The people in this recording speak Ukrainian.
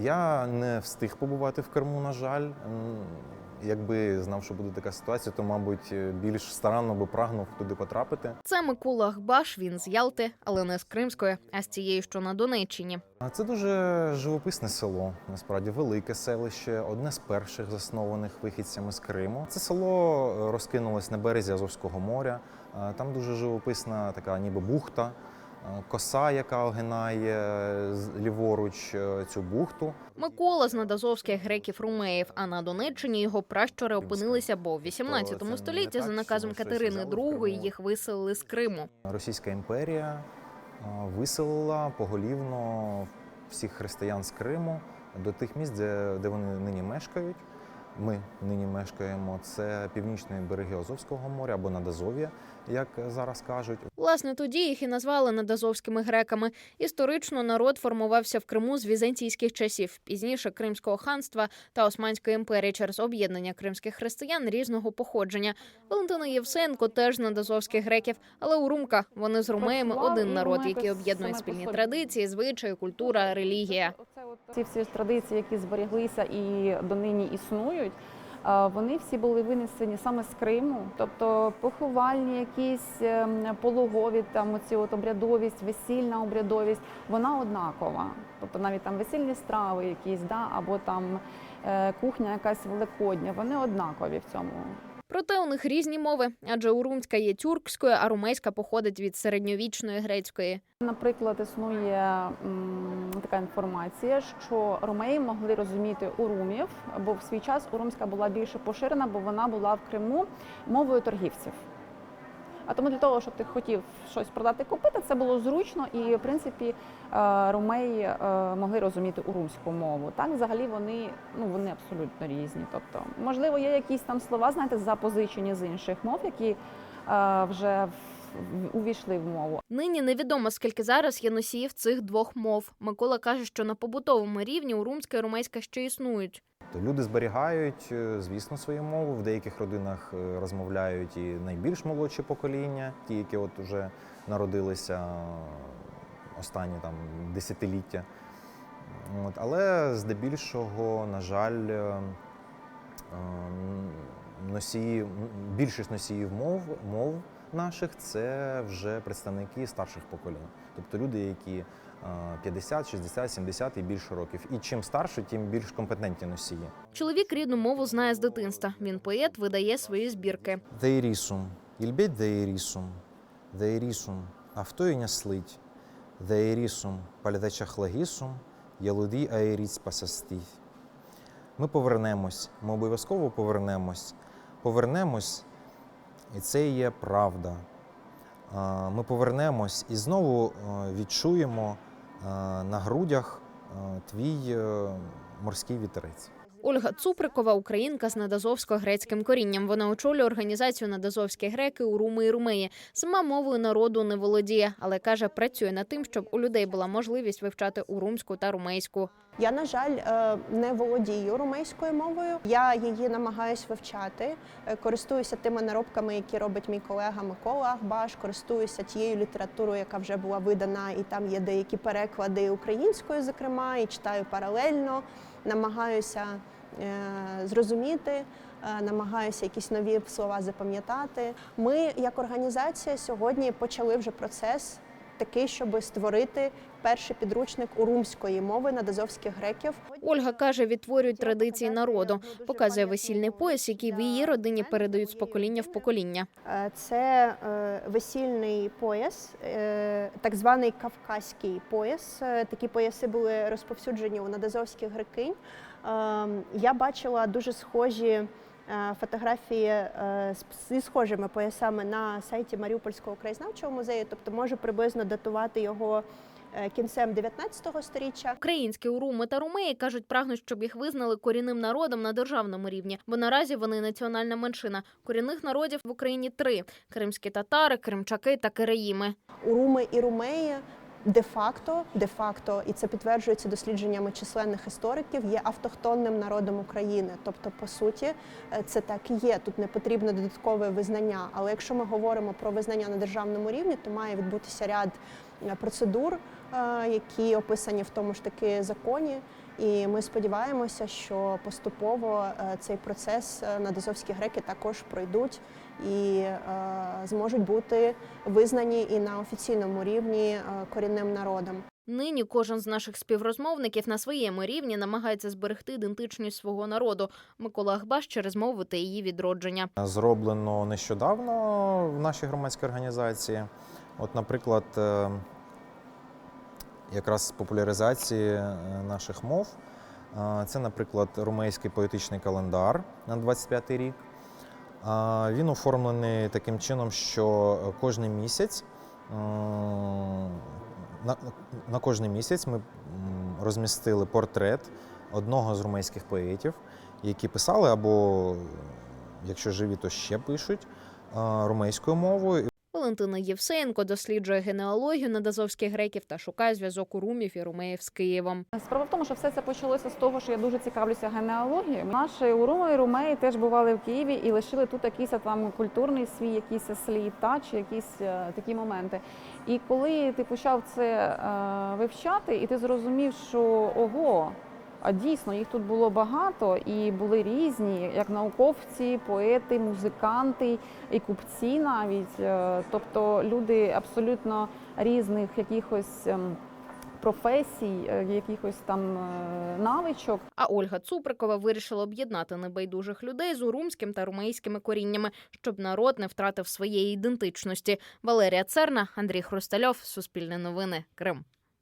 Я не встиг побувати в Криму, на жаль. Якби знав, що буде така ситуація, то, мабуть, більш старанно би прагнув туди потрапити. Це Микола Ахбаш. Він з Ялти, але не з Кримської, а з тієї, що на Донеччині. А Це дуже живописне село, насправді велике селище, одне з перших заснованих вихідцями з Криму. Це село е, розкинулось на березі Азовського моря. Е, Там дуже живописна така ніби бухта, е, коса, яка огинає е, ліворуч е, цю бухту. Микола з надазовських греків румеїв, а на Донеччині його пращури опинилися, бо в 18 То це не столітті за наказом Катерини. II їх виселили з Криму. Російська імперія е, виселила поголівно всіх християн з Криму до тих місць, де вони нині мешкають. Ми нині мешкаємо. Це північні береги Азовського моря або Надазов'я, як зараз кажуть. Власне, тоді їх і назвали надазовськими греками. Історично народ формувався в Криму з візантійських часів, пізніше Кримського ханства та Османської імперії через об'єднання кримських християн різного походження. Валентина Євсенко теж надазовських греків, але у Румка вони з румеями один народ, який об'єднує спільні традиції, звичаї, культура, релігія. Ці всі традиції, які зберіглися і донині існують, а, вони всі були винесені саме з Криму. Тобто поховальні, якісь ем, пологові, там оці от обрядовість, весільна обрядовість, вона однакова. Тобто навіть там весільні страви якісь, да, або там е, кухня якась великодня, вони однакові в цьому. Проте у них різні мови, адже урумська є тюркською, а румейська походить від середньовічної грецької. Наприклад, існує м, така інформація, що румеї могли розуміти урумів, бо в свій час урумська була більше поширена, бо вона була в Криму мовою торгівців. А тому для того, щоб ти хотів щось продати купити, це було зручно, і в принципі е, ромеї е, могли розуміти урумську мову. Так, взагалі вони ну вони абсолютно різні. Тобто, можливо, є якісь там слова, знаєте, запозичені з інших мов, які е, вже увійшли в мову. Нині невідомо скільки зараз є носіїв цих двох мов. Микола каже, що на побутовому рівні урумська і румейська ще існують. То люди зберігають, е, звісно, свою мову. В деяких родинах е, розмовляють і найбільш молодші покоління, ті, які от уже народилися е, останні там десятиліття. От, але здебільшого, на жаль, носії, більшість носіїв мов, мов наших це вже представники старших поколінь. Тобто люди, які е, 50, 60, 70 і більше років. І чим старше, тим більш компетентні носії. Чоловік рідну мову знає з дитинства. Він поет, видає свої збірки. Деірісум, ільбеть деірісум, деірісум, автоїня слить, деірісум, палядача хлагісум, ялуді аеріць пасастій. Ми повернемось, ми обов'язково повернемось. Повернемось, і це є правда. Ми повернемось і знову е, відчуємо е, на грудях е, твій морський вітерець. Ольга Цуприкова, українка з надазовсько-грецьким корінням. Вона очолює організацію Надазовські греки у Руми і Румеї. Сама мовою народу не володіє, але каже, працює над тим, щоб у людей була можливість вивчати урумську та румейську. Я, на жаль, е, не володію румейською мовою. Я її намагаюсь вивчати, е, користуюся тими наробками, які робить мій колега Микола Ахбаш, користуюся тією літературою, яка вже була видана, і там є деякі переклади українською, зокрема, і читаю паралельно, намагаюся е, зрозуміти. е, Намагаюся якісь нові слова запам'ятати. Ми, як організація, сьогодні почали вже процес такий, щоб створити перший підручник урумської мови надазовських греків. Ольга каже, відтворюють традиції народу, показує весільний пояс, який в її родині передають з покоління в покоління. Е, Це е, весільний пояс, е, так званий кавказький пояс. Такі пояси були розповсюджені у надазовських грекинь. Е, Я бачила дуже схожі фотографії е, зі схожими поясами на сайті Маріупольського краєзнавчого музею, тобто можу приблизно датувати його е, кінцем 19 століття. Українські уруми та румеї кажуть, прагнуть, щоб їх визнали корінним народом на державному рівні, бо наразі вони національна меншина. Корінних народів в Україні три: кримські татари, кримчаки та киреїми. Уруми і румеї де-факто, де-факто, і це підтверджується дослідженнями численних істориків, є автохтонним народом України. Тобто, по суті, е, це так і є. Тут не потрібно додаткове визнання. Але якщо ми говоримо про визнання на державному рівні, то має відбутися ряд е, процедур, е, які описані в тому ж таки законі. І ми сподіваємося, що поступово е, цей процес е, надазовські греки також пройдуть і е, зможуть бути визнані і на офіційному рівні корінним народом. Нині кожен з наших співрозмовників на своєму рівні намагається зберегти ідентичність свого народу. Микола Ахбаш через мову та її відродження. Зроблено нещодавно в нашій громадській організації. От, наприклад, якраз популяризації е, наших мов. Це, наприклад, румейський поетичний календар на 25 рік. Він оформлений таким чином, що кожен місяць на кожний місяць ми розмістили портрет одного з румейських поетів, які писали або, якщо живі, то ще пишуть румейською мовою. Валентина Євсеєнко досліджує генеалогію надазовських греків та шукає зв'язок у румів і румеїв з Києвом. Справа в тому, що все це почалося з того, що я дуже цікавлюся генеалогією. Наші уруми і румеї теж бували в Києві і лишили тут якийсь там культурний свій якийсь слід, та чи якісь е, такі моменти. І коли ти почав це е, вивчати, і ти зрозумів, що ого. А дійсно їх тут було багато і були різні, як науковці, поети, музиканти і купці навіть. Е, Тобто люди абсолютно різних якихось ем, професій, е, якихось там е, навичок. А Ольга Цуприкова вирішила об'єднати небайдужих людей з урумським та румейськими коріннями, щоб народ не втратив своєї ідентичності. Валерія Церна, Андрій Хрустальов, Суспільне новини, Крим.